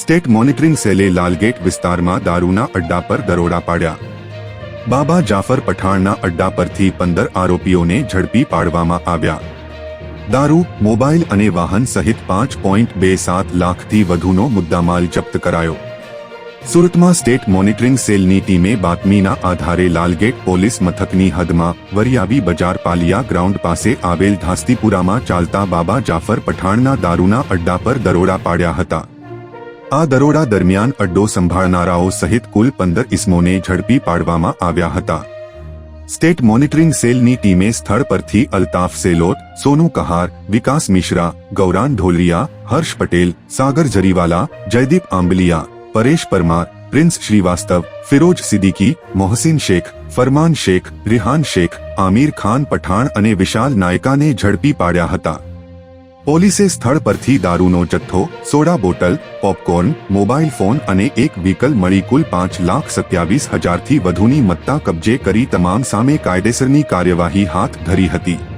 State monitoring સેલે Lalgate વિસ્તારમાં દારૂના અડ્ડા પર દરોડા પાડ્યા. બાબા જાફર પઠાણના અડ્ડા પરથી પંદર આરોપીઓને ઝડપી પાડવામાં આવ્યા. દારૂ, મોબાઈલ અને વાહન સહિત પાંચ પોઈન્ટ બે સાત લાખથી વધુનો મુદ્દામાલ જપ્ત કરાયો. સુરતમાં સ્ટેટ મોનિટરિંગ સેલની ટીમે બાતમીના આધારે લાલગેટ પોલીસ મથકની હદમાં વરિયાવી બજાર પાલિયા ગ્રાઉન્ડ પાસે આવેલ ધાસ્તીપુરામાં ચાલતા બાબા જાફર પઠાણના દારૂના અડ્ડા પર દરોડા પાડ્યા હતા. આ દરોડા દરમિયાન અડ્ડો સંભાળનારાઓ સહિત કુલ પંદર ઇસમોને ઝડપી પાડવામાં આવ્યા હતા. સ્ટેટ મોનિટરિંગ સેલની ટીમે સ્થળ પરથી અલ્તાફ સેલોત, સોનુ કહાર, વિકાસ મિશ્રા ગૌરાન ઢોલરિયા હર્ષ પટેલ, સાગર જરીવાલા, જયદીપ આંબલિયા, પરેશ પરમાર, પ્રિન્સ શ્રીવાસ્તવ, ફિરોજ સિદ્દીકી, મોહસિન શેખ, ફરમાન શેખ, રિહાન શેખ, આમિર ખાન પઠાણ અને વિશાલ નાયકાને ઝડપી પાડ્યા હતા. પોલીસે સ્થળ પરથી દારૂનો જથ્થો, soda bottle, popcorn, mobile phone અને એક વ્હીકલ મળી કુલ પાંચ લાખ સત્યાવીસ હજારથી વધુની મત્તા કબજે કરી તમામ સામે કાયદેસરની કાર્યવાહી હાથ ધરી હતી.